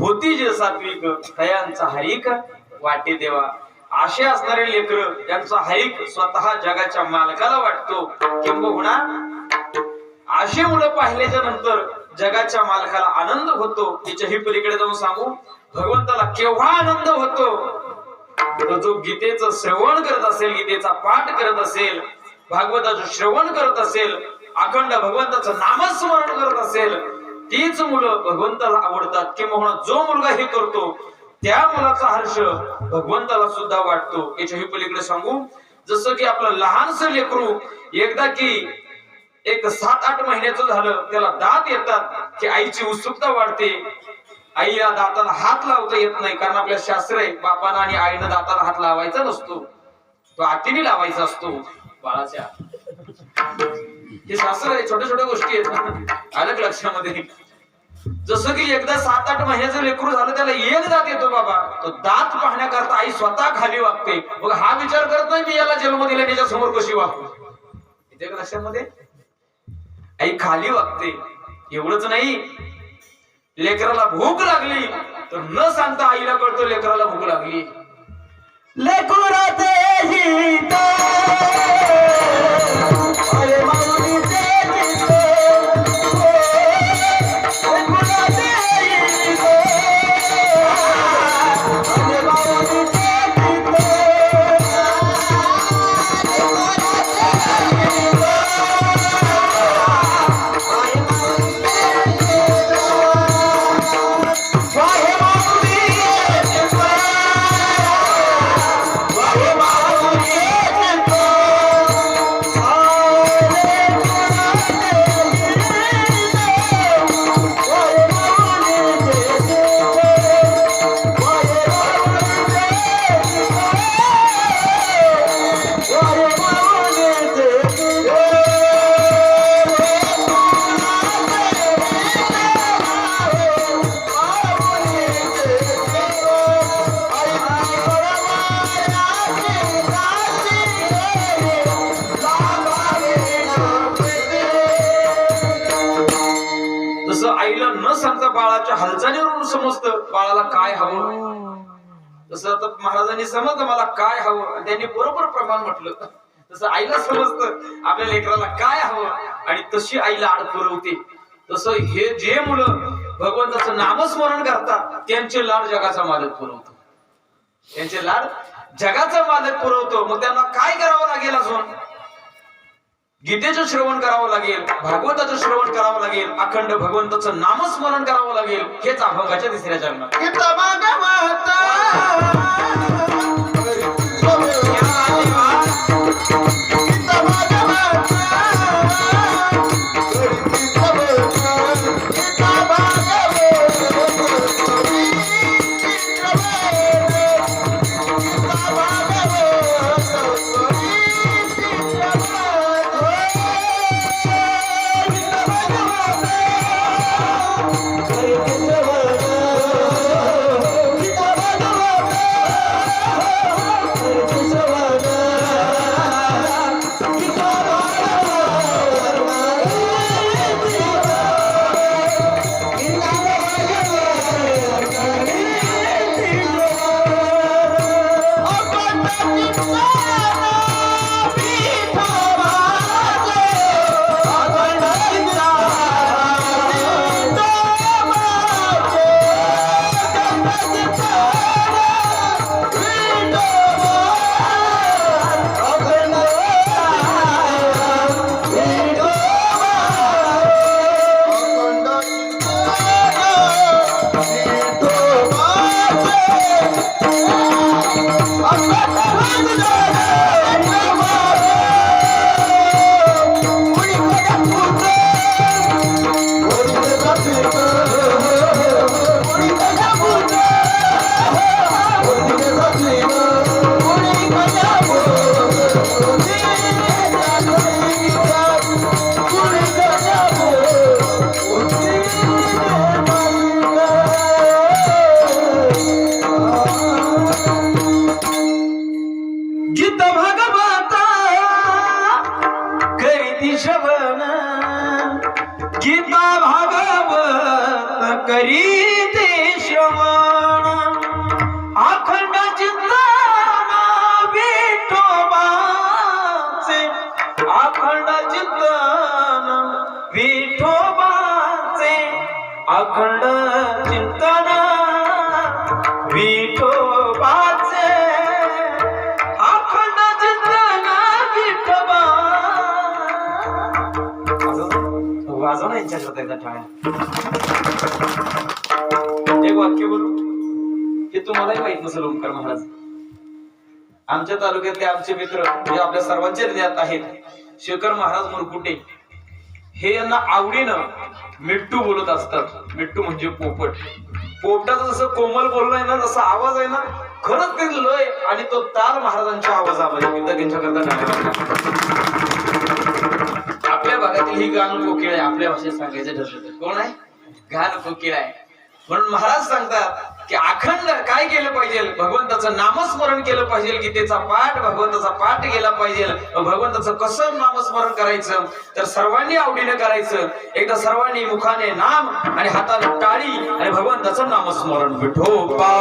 होती जे सात्विक तयांचा हरिक वाटे देवा. असे असणारे लेकर यांचा हरिक स्वतः जगाच्या मालकाला वाटतो किंबहुना असे मुलं पाहिल्याच्या नंतर जगाच्या मालकाला आनंद होतो. तिच्याही पलीकडे जाऊन सांगू भगवंताला केव्हा आनंद होतो? जो गीतेचं श्रवण करत असेल गीतेचा पाठ करत असेल भागवताचं श्रवण करत असेल अखंड भगवंताचं नामस्मरण करत असेल तीच मुलं भगवंताला आवडतात. किंवा जो मुलगा हे करतो त्या मुलाचा हर्ष भगवंताला सुद्धा वाटतो. याच्या पलीकडे सांगू जसं की आपलं लहानस लेकरू एकदा की एक सात आठ महिन्याचं झालं त्याला दात येतात की आईची उत्सुकता वाढते. आईला दाताला हात लावता येत नाही कारण आपल्या शास्त्र आहे बापानं आणि आईनं दाताला हात लावायचा नसतो. तो आतीने लावायचा असतो. बाळाच्या. हे शास्त्र आहे छोट्या छोट्या गोष्टी आहेत. आलं लक्षामध्ये? जसं की एकदा सात आठ महिन्याचं लेकरू झालं त्याला एक दात येतो बाबा. तो दात पाहण्याकरता आई स्वतः खाली वागते. मग हा विचार करत नाही मी याला जन्म दिला त्याच्यासमोर कशी वागू? लक्षामध्ये? आई खाली वागते. एवढंच नाही. लेकराला भूक लागली तर न सांगता आईला कळतो लेकराला भूक लागली. लेकुराचे बाळाच्या समजतं बाळाला काय हवं. जसं आता महाराजांनी समजलं मला काय हवं. आणि त्यांनी बरोबर प्रमाण म्हटलं. तसं आईला समजतं आपल्या लेकराला काय हवं. आणि तशी आईला आड पुरवते. तसं हे जे मुलं भगवंताचं नामस्मरण करतात त्यांचे लाड जगाचा मालक पुरवतो. त्यांचे लाड जगाचा मालक पुरवतो. मग त्यांना काय करावं लागेल अजून? गीतेचं श्रवण करावं लागेल भागवताचं श्रवण करावं लागेल अखंड भगवंताचं नामस्मरण करावं लागेल हेच अभंगाच्या तिसऱ्या चरणात करी ते श्रवण. अखंड चिंताना विठोबाचे अखंड चिंताना विठोबाचे अखंड वाजव ना यांच्या एक वाक्य बोलू? हे तुम्हालाही माहीत नसेल ओंकार महाराज. आमच्या तालुक्यातले आमचे मित्र म्हणजे आपल्या सर्वांचे ज्ञात आहेत शेखर महाराज मुरकुटे हे यांना आवडीनं मिट्टू बोलत असतात. मिट्टू म्हणजे पोपट. पोपटाचं जसं कोमल बोलणं आहे ना जसा आवाज आहे ना खरंच ते लय आणि तो ताल महाराजांच्या आवाजामध्ये एकदा त्यांच्याकरता ही गान कोकिळ आहे आपल्या भाषेत सांगायचं ठरलं तर. कोण आहे? गान कोकिळ आहे. म्हणून महाराज सांगतात की अखंड काय केलं पाहिजे? भगवंताचं नामस्मरण केलं पाहिजे गीतेचा पाठ भगवंताचा पाठ केला पाहिजे. भगवंताचं कसं नामस्मरण करायचं? तर सर्वांनी आवडीने करायचं. एकदा सर्वांनी मुखाने नाम आणि हाताने टाळी आणि भगवंताचं नामस्मरण विठोबा.